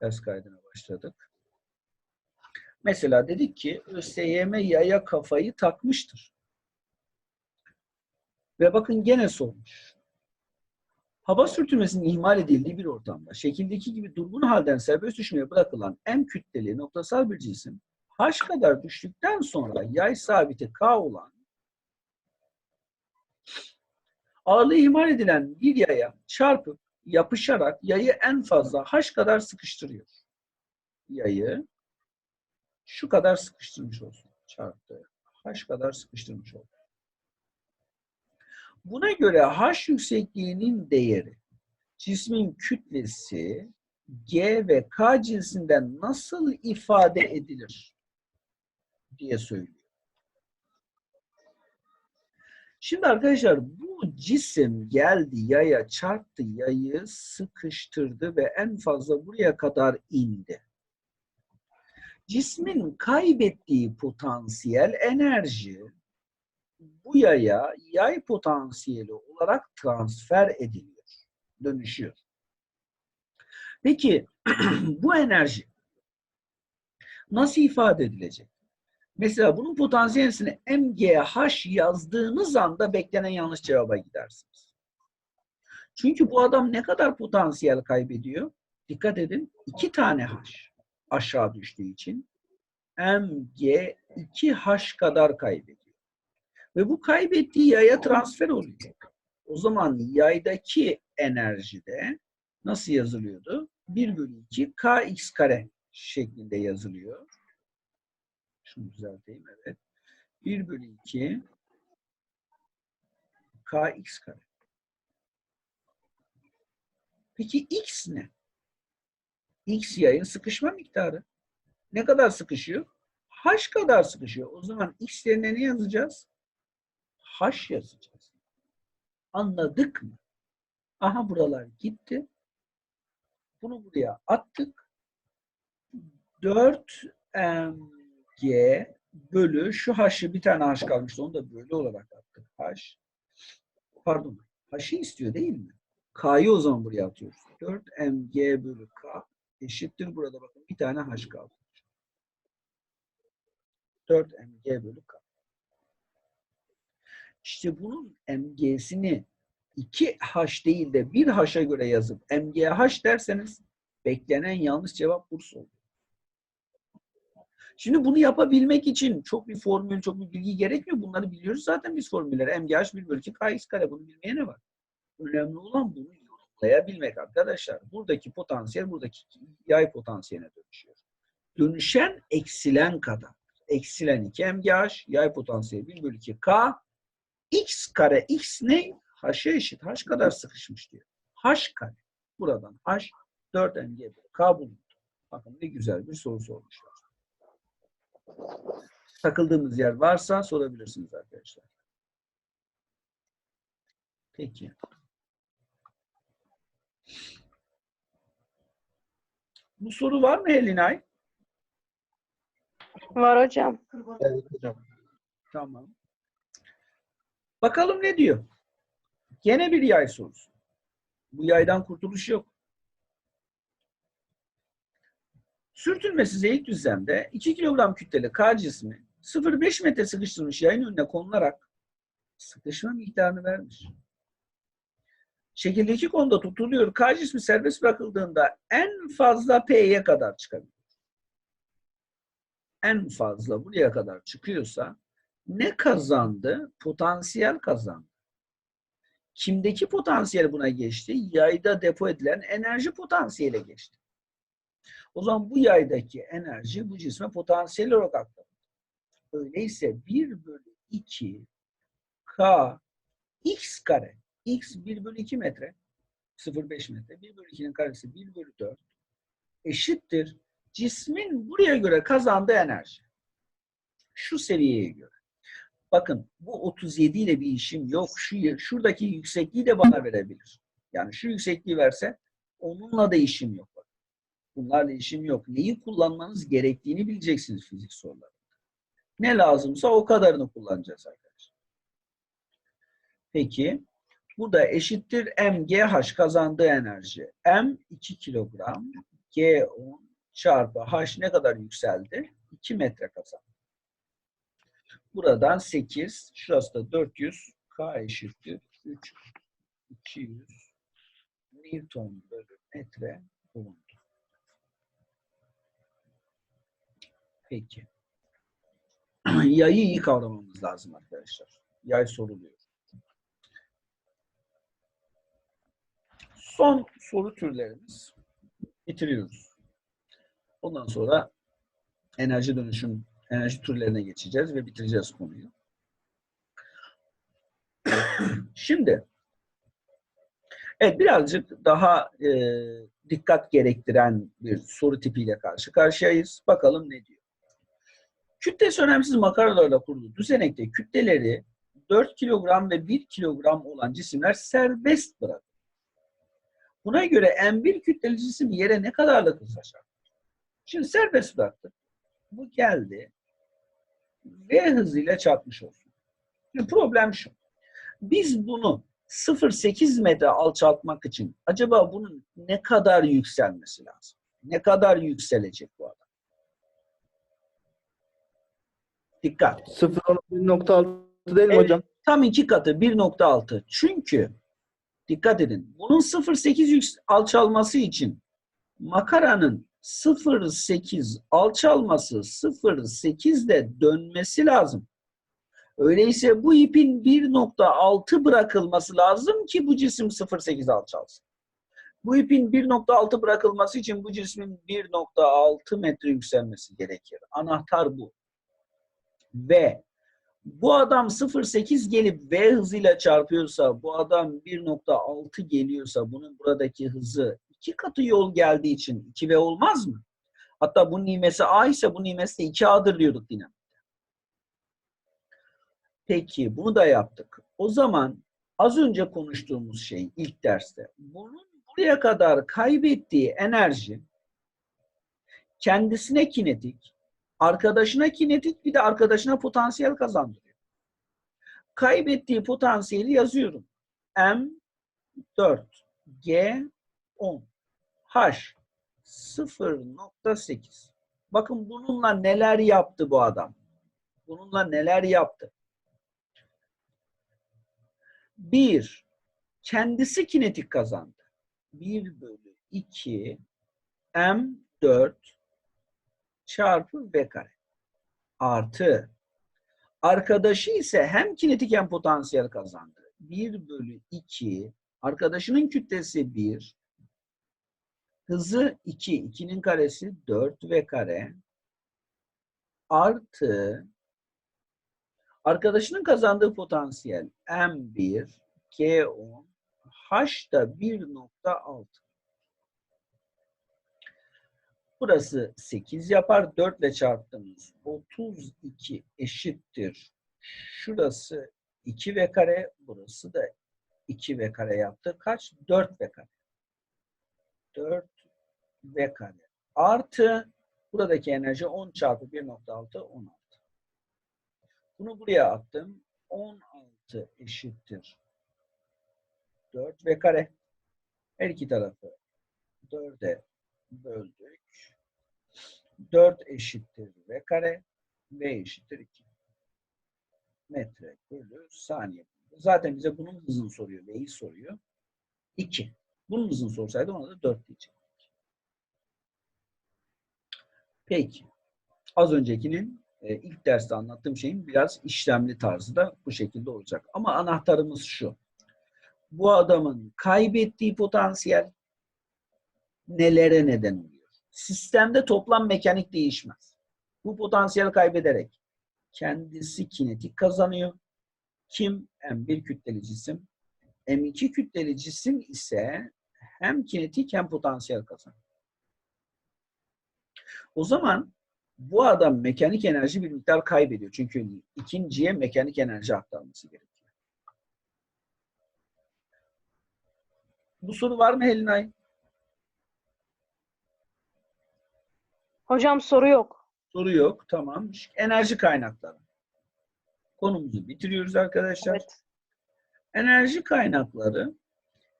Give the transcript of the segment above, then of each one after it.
Ders kaydına başladık. Mesela dedik ki ÖSYM yaya kafayı takmıştır. Ve bakın gene sormuş. Hava sürtünmesinin ihmal edildiği bir ortamda şekildeki gibi durgun halden serbest düşmeye bırakılan M kütleli noktasal bir cisim H kadar düştükten sonra yay sabiti K olan ağırlığı ihmal edilen bir yaya çarpıp yapışarak yayı en fazla H kadar sıkıştırıyor. Yayı şu kadar sıkıştırmış olsun. Çarptı. H kadar sıkıştırmış olsun. Buna göre H yüksekliğinin değeri cismin kütlesi G ve K cinsinden nasıl ifade edilir diye söylüyor. Şimdi arkadaşlar bu cisim geldi yaya çarptı yayı sıkıştırdı ve en fazla buraya kadar indi. Cismin kaybettiği potansiyel enerji bu yaya yay potansiyeli olarak transfer ediliyor, dönüşüyor. Peki bu enerji nasıl ifade edilecek? Mesela bunun potansiyelisini MGH yazdığınız anda beklenen yanlış cevaba gidersiniz. Çünkü bu adam ne kadar potansiyel kaybediyor? Dikkat edin. iki tane H aşağı düştüğü için MG 2H kadar kaybediyor. Ve bu kaybettiği yaya transfer oluyor. O zaman yaydaki enerjide nasıl yazılıyordu? 1 bölü 2 kx kare şeklinde yazılıyor. Şunu düzelteyim evet. 1 bölü 2 kx kare. Peki x ne? x yayın sıkışma miktarı. Ne kadar sıkışıyor? h kadar sıkışıyor. O zaman x yerine ne yazacağız? h yazacağız. Anladık mı? Aha buralar gitti. Bunu buraya attık. 4 mg bölü şu h'ı bir tane h kalmıştı. Onu da bölü olarak attık. h. Pardon. h'ı istiyor değil mi? k'yı o zaman buraya atıyoruz. 4 mg bölü k eşittir. Burada bakın bir tane h kaldı. 4 mg bölü k. İşte bunun mg'sini 2h değil de 1h'a göre yazıp mgh derseniz beklenen yanlış cevap Bursa olur. Şimdi bunu yapabilmek için çok bir formül, çok bir bilgi gerekmiyor. Bunları biliyoruz zaten biz formülleri. MGH 1 bölü 2 kx kare. Bunu bilmeye ne var? Önemli olan bunu yorumlayabilmek arkadaşlar. Buradaki potansiyel, buradaki yay potansiyeline dönüşüyor. Dönüşen eksilen kadar. Eksilen 2 MGH, yay potansiyeli 1 bölü 2 K. X kare, X ne? H'a eşit. H kadar sıkışmış diyor. H kare. Buradan H 4 mg bölü K bulundu. Bakın ne güzel bir soru sormuşlar. Takıldığımız yer varsa sorabilirsiniz arkadaşlar. Peki. Bu soru var mı Helinay? Var hocam. Evet hocam. Tamam. Bakalım ne diyor? Gene bir yay sorusu. Bu yaydan kurtuluş yok. Sürtünmesiz eğik düzlemde 2 kilogram kütleli K cismi 0,5 metre sıkıştırılmış yayın önüne konularak sıkışma miktarını vermiş. Şekildeki konuda tutuluyor. K cismi serbest bırakıldığında en fazla P'ye kadar çıkabilir. En fazla buraya kadar çıkıyorsa ne kazandı? Potansiyel kazandı. Kimdeki potansiyel buna geçti? Yayda depo edilen enerji potansiyele geçti. O zaman bu yaydaki enerji bu cisme potansiyel olarak aktarıldı. Öyleyse 1 bölü 2 K x kare x 1 bölü 2 metre 0,5 metre 1 bölü 2'nin karesi 1 bölü 4 eşittir cismin buraya göre kazandığı enerji. Şu seviyeye göre. Bakın bu 37 ile bir işim yok. Şu şuradaki yüksekliği de bana verebilir. Yani şu yüksekliği verse onunla da işim yok. Bunlarla işim yok. Neyi kullanmanız gerektiğini bileceksiniz fizik sorularında. Ne lazımsa o kadarını kullanacağız arkadaşlar. Peki bu da eşittir mgh kazandığı enerji. M 2 kilogram, G10 çarpı H ne kadar yükseldi? 2 metre kazandı. Buradan 8, şurası da 400, K eşittir 3, 200 Newton bölü metre bulundu. Peki. Yayı iyi kavramamız lazım arkadaşlar. Yay soruluyor. Son soru türlerimiz bitiriyoruz. Ondan sonra enerji dönüşüm, enerji türlerine geçeceğiz ve bitireceğiz konuyu. Şimdi evet birazcık daha e, dikkat gerektiren bir soru tipiyle karşı karşıyayız. Bakalım ne diyor. Kütlesi önemsiz makaralarla kurulu düzenekte kütleleri 4 kilogram ve 1 kilogram olan cisimler serbest bırakılır. Buna göre M1 kütleli cisim yere ne kadarlık hızla çarpar? Şimdi serbest bıraktık. Bu geldi. V hızıyla çarpmış olsun. Şimdi problem şu. Biz bunu 0.8 metre alçaltmak için acaba bunun ne kadar yükselmesi lazım? Ne kadar yükselecek bu adam? Dikkat. 0.1.6 değil mi Evet. hocam? Tam iki katı 1.6. Çünkü dikkat edin. Bunun 0.8 yüks- alçalması için makaranın 0.8 alçalması 0.8'de dönmesi lazım. Öyleyse bu ipin 1.6 bırakılması lazım ki bu cisim 0.8 alçalsın. Bu ipin 1.6 bırakılması için bu cismin 1.6 metre yükselmesi gerekir. Anahtar bu. Ve bu adam 0.8 gelip V hızıyla çarpıyorsa, bu adam 1.6 geliyorsa bunun buradaki hızı iki katı yol geldiği için 2V olmaz mı? Hatta bunun ivmesi A ise bunun ivmesi de 2A'dır diyorduk dinamikte. Peki bunu da yaptık. O zaman az önce konuştuğumuz şey ilk derste bunun buraya kadar kaybettiği enerji kendisine kinetik, arkadaşına kinetik bir de arkadaşına potansiyel kazandırıyor. Kaybettiği potansiyeli yazıyorum. M 4 G 10 H 0.8 Bakın bununla neler yaptı bu adam? Bununla neler yaptı? Bir, kendisi kinetik kazandı. 1 bölü 2 M4 çarpı V kare. Artı. Arkadaşı ise hem kinetik hem potansiyel kazandı. 1 bölü 2 arkadaşının kütlesi 1 hızı 2 2'nin karesi 4 V kare artı. Arkadaşının kazandığı potansiyel M1 G10 H da 1.6 Burası 8 yapar. 4 ile çarptığımız 32 eşittir. Şurası 2 v kare. Burası da 2 v kare yaptı. Kaç? 4 v kare. 4 v kare. Artı buradaki enerji 10 çarpı 1.6 16. Bunu buraya attım. 16 eşittir. 4 v kare. Her iki tarafı 4'e böldük. 4 eşittir v kare. V eşittir 2. Metre bölü saniye. Zaten bize bunun hızını soruyor. V'yi soruyor. 2. Bunun hızını sorsaydı ona da 4 diyecektik. Peki. Az öncekinin e, ilk derste anlattığım şeyin biraz işlemli tarzı da bu şekilde olacak. Ama anahtarımız şu. Bu adamın kaybettiği potansiyel nelere neden oluyor? Sistemde toplam mekanik değişmez. Bu potansiyel kaybederek kendisi kinetik kazanıyor. Kim? M1 kütleli cisim. M2 kütleli cisim ise hem kinetik hem potansiyel kazanıyor. O zaman bu adam mekanik enerji bir miktar kaybediyor. Çünkü ikinciye mekanik enerji aktarması gerekiyor. Bu soru var mı Helinay? Hocam soru yok. Soru yok. Tamam. Enerji kaynakları. Konumuzu bitiriyoruz arkadaşlar. Evet. Enerji kaynakları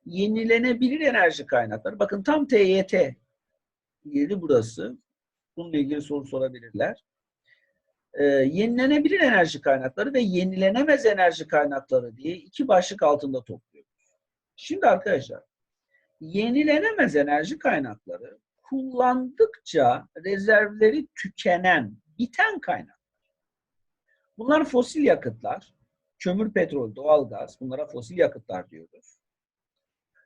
yenilenebilir enerji kaynakları. Bakın tam TYT yeri burası. Bununla ilgili soru sorabilirler. Ee, yenilenebilir enerji kaynakları ve yenilenemez enerji kaynakları diye iki başlık altında topluyoruz. Şimdi arkadaşlar, yenilenemez enerji kaynakları kullandıkça rezervleri tükenen, biten kaynak. Bunlar fosil yakıtlar, kömür, petrol, doğalgaz, bunlara fosil yakıtlar diyoruz.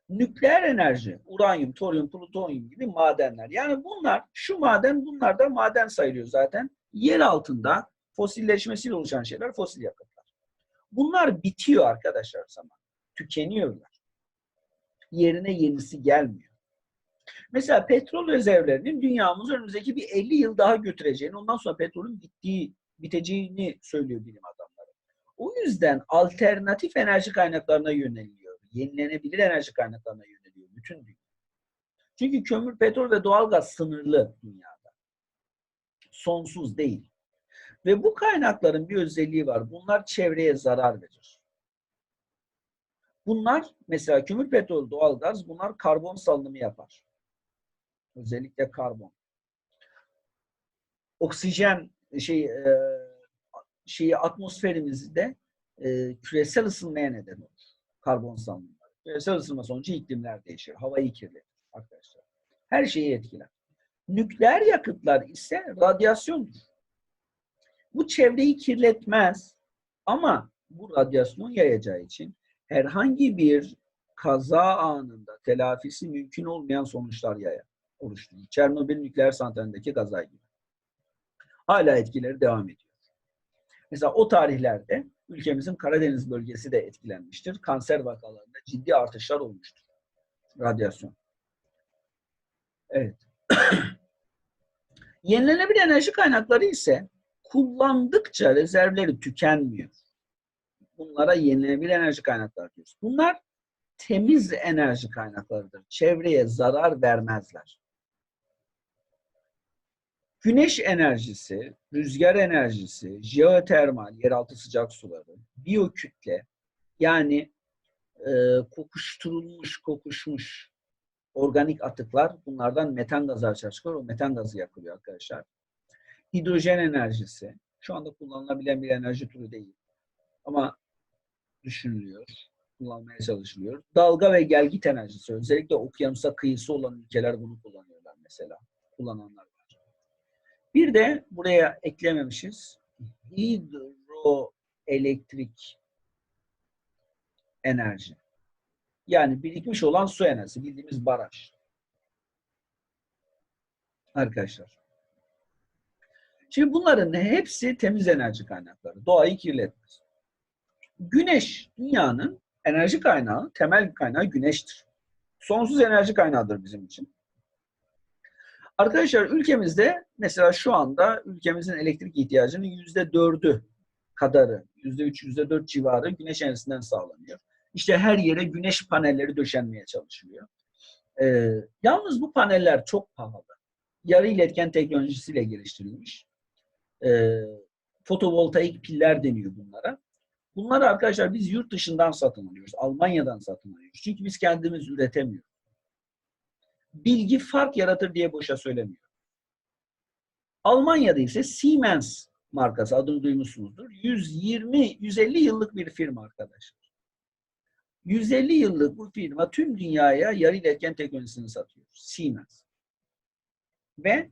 Nükleer enerji, uranyum, toryum, plutonyum gibi madenler. Yani bunlar, şu maden, bunlar da maden sayılıyor zaten. Yer altında fosilleşmesiyle oluşan şeyler fosil yakıtlar. Bunlar bitiyor arkadaşlar zaman. Tükeniyorlar. Yerine yenisi gelmiyor. Mesela petrol rezervlerinin dünyamız önümüzdeki bir 50 yıl daha götüreceğini, ondan sonra petrolün bittiği, biteceğini söylüyor bilim adamları. O yüzden alternatif enerji kaynaklarına yöneliyor. Yenilenebilir enerji kaynaklarına yöneliyor bütün dünya. Çünkü kömür, petrol ve doğalgaz sınırlı dünyada. Sonsuz değil. Ve bu kaynakların bir özelliği var. Bunlar çevreye zarar verir. Bunlar mesela kömür, petrol, doğalgaz bunlar karbon salınımı yapar. Özellikle karbon. Oksijen şey e, şeyi atmosferimizde e, küresel ısınmaya neden olur. Karbon salınımları. Küresel ısınma sonucu iklimler değişir. Havayı kirletir arkadaşlar. Her şeyi etkiler. Nükleer yakıtlar ise radyasyondur. Bu çevreyi kirletmez ama bu radyasyon yayacağı için herhangi bir kaza anında telafisi mümkün olmayan sonuçlar yayar, oluşturur. Çernobil nükleer santralindeki kaza gibi. Hala etkileri devam ediyor. Mesela o tarihlerde ülkemizin Karadeniz bölgesi de etkilenmiştir. Kanser vakalarında ciddi artışlar olmuştur. Radyasyon. Evet. Yenilenebilir enerji kaynakları ise kullandıkça rezervleri tükenmiyor. Bunlara yenilenebilir enerji kaynakları diyoruz. Bunlar temiz enerji kaynaklarıdır. Çevreye zarar vermezler. Güneş enerjisi, rüzgar enerjisi, jeotermal, yeraltı sıcak suları, biyokütle yani e, kokuşturulmuş, kokuşmuş organik atıklar bunlardan metan gazı açığa çıkıyor. O metan gazı yakılıyor arkadaşlar. Hidrojen enerjisi şu anda kullanılabilen bir enerji türü değil. Ama düşünülüyor, kullanmaya çalışılıyor. Dalga ve gelgit enerjisi özellikle okyanusa kıyısı olan ülkeler bunu kullanıyorlar mesela. Kullananlar var. Bir de buraya eklememişiz. Hidroelektrik enerji. Yani birikmiş olan su enerjisi. Bildiğimiz baraj. Arkadaşlar. Şimdi bunların hepsi temiz enerji kaynakları. Doğayı kirletmez. Güneş dünyanın enerji kaynağı, temel kaynağı güneştir. Sonsuz enerji kaynağıdır bizim için. Arkadaşlar ülkemizde mesela şu anda ülkemizin elektrik ihtiyacının yüzde dördü kadarı, yüzde üç, yüzde dört civarı güneş enerjisinden sağlanıyor. İşte her yere güneş panelleri döşenmeye çalışılıyor. Ee, yalnız bu paneller çok pahalı. Yarı iletken teknolojisiyle geliştirilmiş. Ee, fotovoltaik piller deniyor bunlara. Bunları arkadaşlar biz yurt dışından satın alıyoruz. Almanya'dan satın alıyoruz. Çünkü biz kendimiz üretemiyoruz. Bilgi fark yaratır diye boşa söylemiyor. Almanya'da ise Siemens markası adını duymuşsunuzdur. 120-150 yıllık bir firma arkadaşlar. 150 yıllık bu firma tüm dünyaya yarı iletken teknolojisini satıyor. Siemens. Ve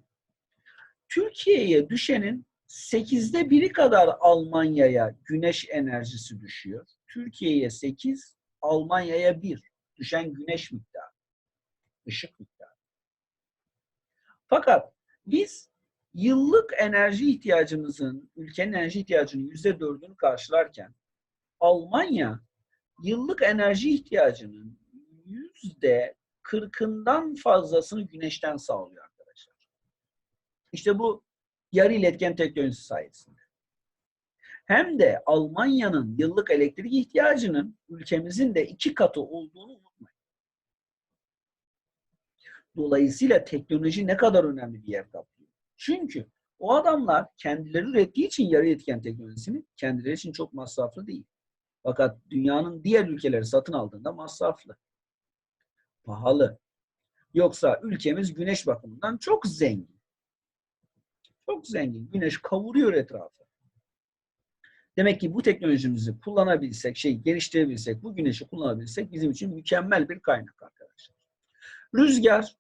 Türkiye'ye düşenin 8'de biri kadar Almanya'ya güneş enerjisi düşüyor. Türkiye'ye 8, Almanya'ya 1 düşen güneş miktarı. Işık miktarı. Fakat biz yıllık enerji ihtiyacımızın, ülkenin enerji ihtiyacının %4'ünü karşılarken Almanya yıllık enerji ihtiyacının yüzde kırkından fazlasını güneşten sağlıyor arkadaşlar. İşte bu yarı iletken teknolojisi sayesinde. Hem de Almanya'nın yıllık elektrik ihtiyacının ülkemizin de iki katı olduğunu unutmayın. Dolayısıyla teknoloji ne kadar önemli bir yer kaplıyor. Çünkü o adamlar kendileri ürettiği için yarı iletken teknolojisini kendileri için çok masraflı değil. Fakat dünyanın diğer ülkeleri satın aldığında masraflı. Pahalı. Yoksa ülkemiz güneş bakımından çok zengin. Çok zengin. Güneş kavuruyor etrafı. Demek ki bu teknolojimizi kullanabilsek, şey geliştirebilsek, bu güneşi kullanabilsek bizim için mükemmel bir kaynak arkadaşlar. Rüzgar,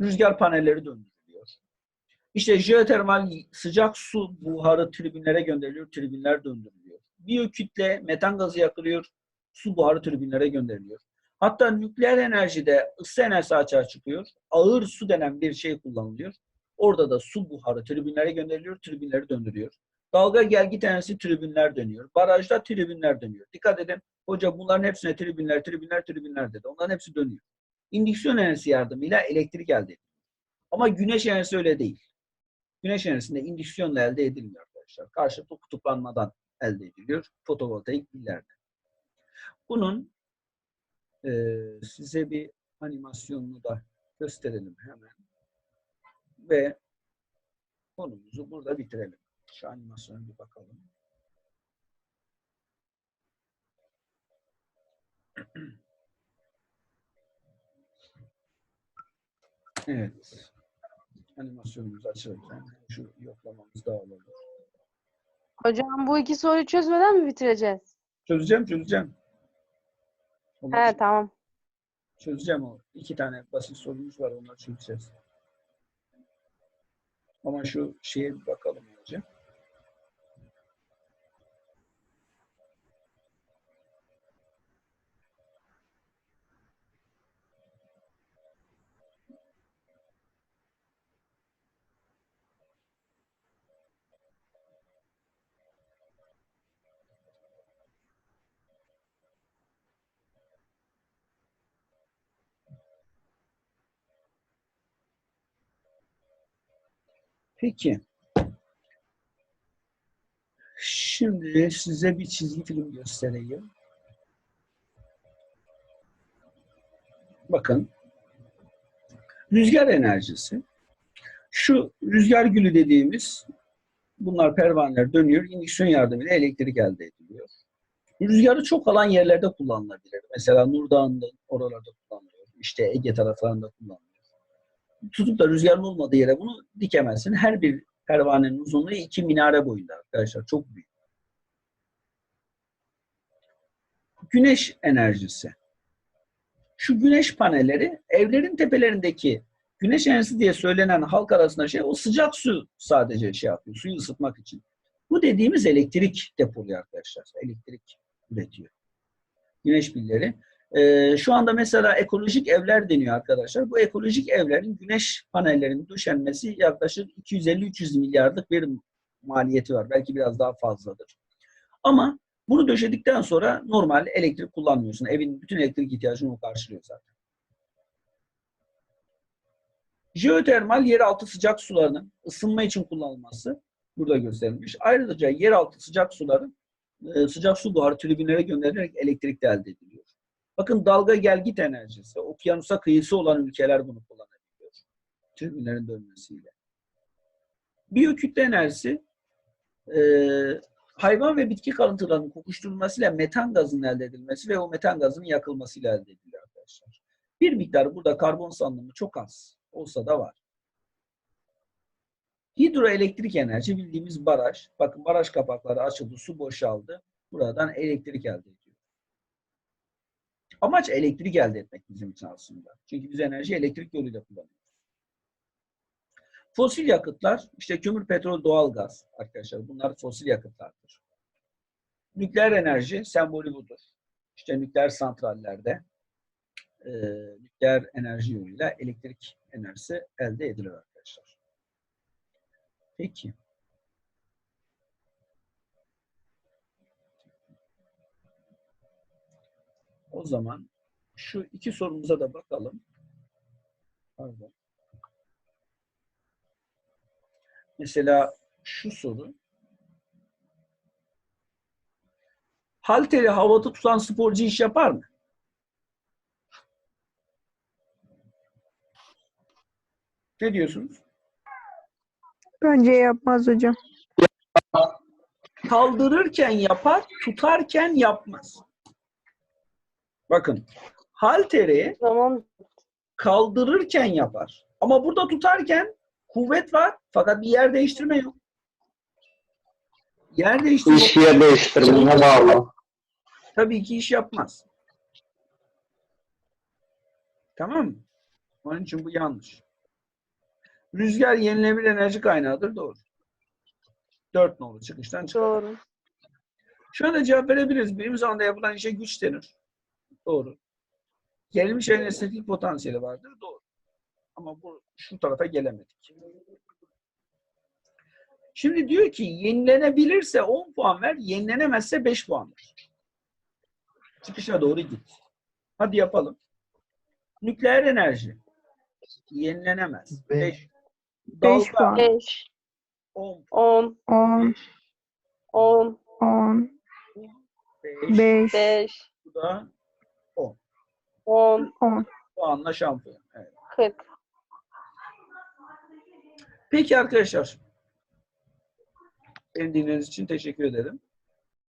rüzgar panelleri döndürülüyor. İşte jeotermal sıcak su buharı tribünlere gönderiliyor, tribünler döndürülüyor. Biyokütle metan gazı yakılıyor, su buharı tribünlere gönderiliyor. Hatta nükleer enerjide ısı enerjisi açığa çıkıyor. Ağır su denen bir şey kullanılıyor. Orada da su buharı tribünlere gönderiliyor, tribünleri döndürüyor. Dalga gelgit enerjisi tribünler dönüyor. Barajda tribünler dönüyor. Dikkat edin. Hoca bunların hepsine tribünler, tribünler, tribünler dedi. Onların hepsi dönüyor. İndüksiyon enerjisi yardımıyla elektrik elde ediyor. Ama güneş enerjisi öyle değil. Güneş enerjisinde indüksiyonla elde edilmiyor arkadaşlar. Karşılıklı kutuplanmadan elde ediliyor. Fotovoltaik pillerde. Bunun eee, size bir animasyonunu da gösterelim hemen. Ve konumuzu burada bitirelim. Şu animasyona bir bakalım. Evet. Animasyonumuzu açarken şu yoklamamız da alalım. Hocam bu iki soruyu çözmeden mi bitireceğiz? Çözeceğim, çözeceğim. Onları He tamam. çözeceğim o. İki tane basit sorumuz var, onları çözeceğiz. Ama şu şeye bir bakalım önce. Peki. Şimdi size bir çizgi film göstereyim. Bakın. Rüzgar enerjisi. Şu rüzgar gülü dediğimiz bunlar pervaneler dönüyor. İndüksiyon yardımıyla elektrik elde ediliyor. Rüzgarı çok alan yerlerde kullanılabilir. Mesela Nurdağ'ın oralarda kullanılıyor. İşte Ege taraflarında kullanılıyor tutup da rüzgarın olmadığı yere bunu dikemezsin. Her bir pervanenin uzunluğu iki minare boyunda arkadaşlar. Çok büyük. Güneş enerjisi. Şu güneş panelleri evlerin tepelerindeki güneş enerjisi diye söylenen halk arasında şey o sıcak su sadece şey yapıyor. Suyu ısıtmak için. Bu dediğimiz elektrik depoluyor arkadaşlar. Elektrik üretiyor. Güneş pilleri. Ee, şu anda mesela ekolojik evler deniyor arkadaşlar. Bu ekolojik evlerin güneş panellerinin döşenmesi yaklaşık 250-300 milyarlık bir maliyeti var. Belki biraz daha fazladır. Ama bunu döşedikten sonra normal elektrik kullanmıyorsun. Evin bütün elektrik ihtiyacını o karşılıyor zaten. Jeotermal yeraltı sıcak sularının ısınma için kullanılması burada gösterilmiş. Ayrıca yeraltı sıcak suların e, sıcak su buharı tribünlere gönderilerek elektrik de elde ediliyor. Bakın dalga gelgit enerjisi. Okyanusa kıyısı olan ülkeler bunu kullanabiliyor. Tribünlerin dönmesiyle. Biyokütle enerjisi e, hayvan ve bitki kalıntılarının kokuşturulmasıyla metan gazının elde edilmesi ve o metan gazının yakılmasıyla elde ediliyor arkadaşlar. Bir miktar burada karbon salınımı çok az olsa da var. Hidroelektrik enerji bildiğimiz baraj. Bakın baraj kapakları açıldı, su boşaldı. Buradan elektrik elde ediyor. Amaç elektrik elde etmek bizim için aslında. Çünkü biz enerji elektrik yoluyla kullanıyoruz. Fosil yakıtlar, işte kömür, petrol, doğalgaz arkadaşlar. Bunlar fosil yakıtlardır. Nükleer enerji sembolü budur. İşte nükleer santrallerde e, nükleer enerji yoluyla elektrik enerjisi elde edilir arkadaşlar. Peki. O zaman şu iki sorumuza da bakalım. Pardon. Mesela şu soru. Halteri havada tutan sporcu iş yapar mı? Ne diyorsunuz? Bence yapmaz hocam. Kaldırırken yapar, tutarken yapmaz. Bakın, halteri O zaman kaldırırken yapar. Ama burada tutarken kuvvet var fakat bir yer değiştirme yok. Yer değiştirme İş yer değiştirmeye bağlı. tabii ki iş yapmaz. Tamam mı? Onun için bu yanlış. Rüzgar yenilenebilir enerji kaynağıdır. Doğru. Dört nolu çıkıştan çıkar. Doğru. Şöyle cevap verebiliriz. Birim zamanda yapılan işe güç denir. Doğru. Gelmiş estetik potansiyeli vardır. Doğru. Ama bu şu tarafa gelemedik. Şimdi diyor ki yenilenebilirse 10 puan ver, yenilenemezse 5 puan ver. Çıkışa doğru git. Hadi yapalım. Nükleer enerji. Yenilenemez. Beş. 5. Beş puan. 5, 10, 10, 10, 10, 10, 5, 5, 5, bu da 10. 10, 10. Puanla şampiyon. Evet. 40. Peki arkadaşlar. Beni dinlediğiniz için teşekkür ederim.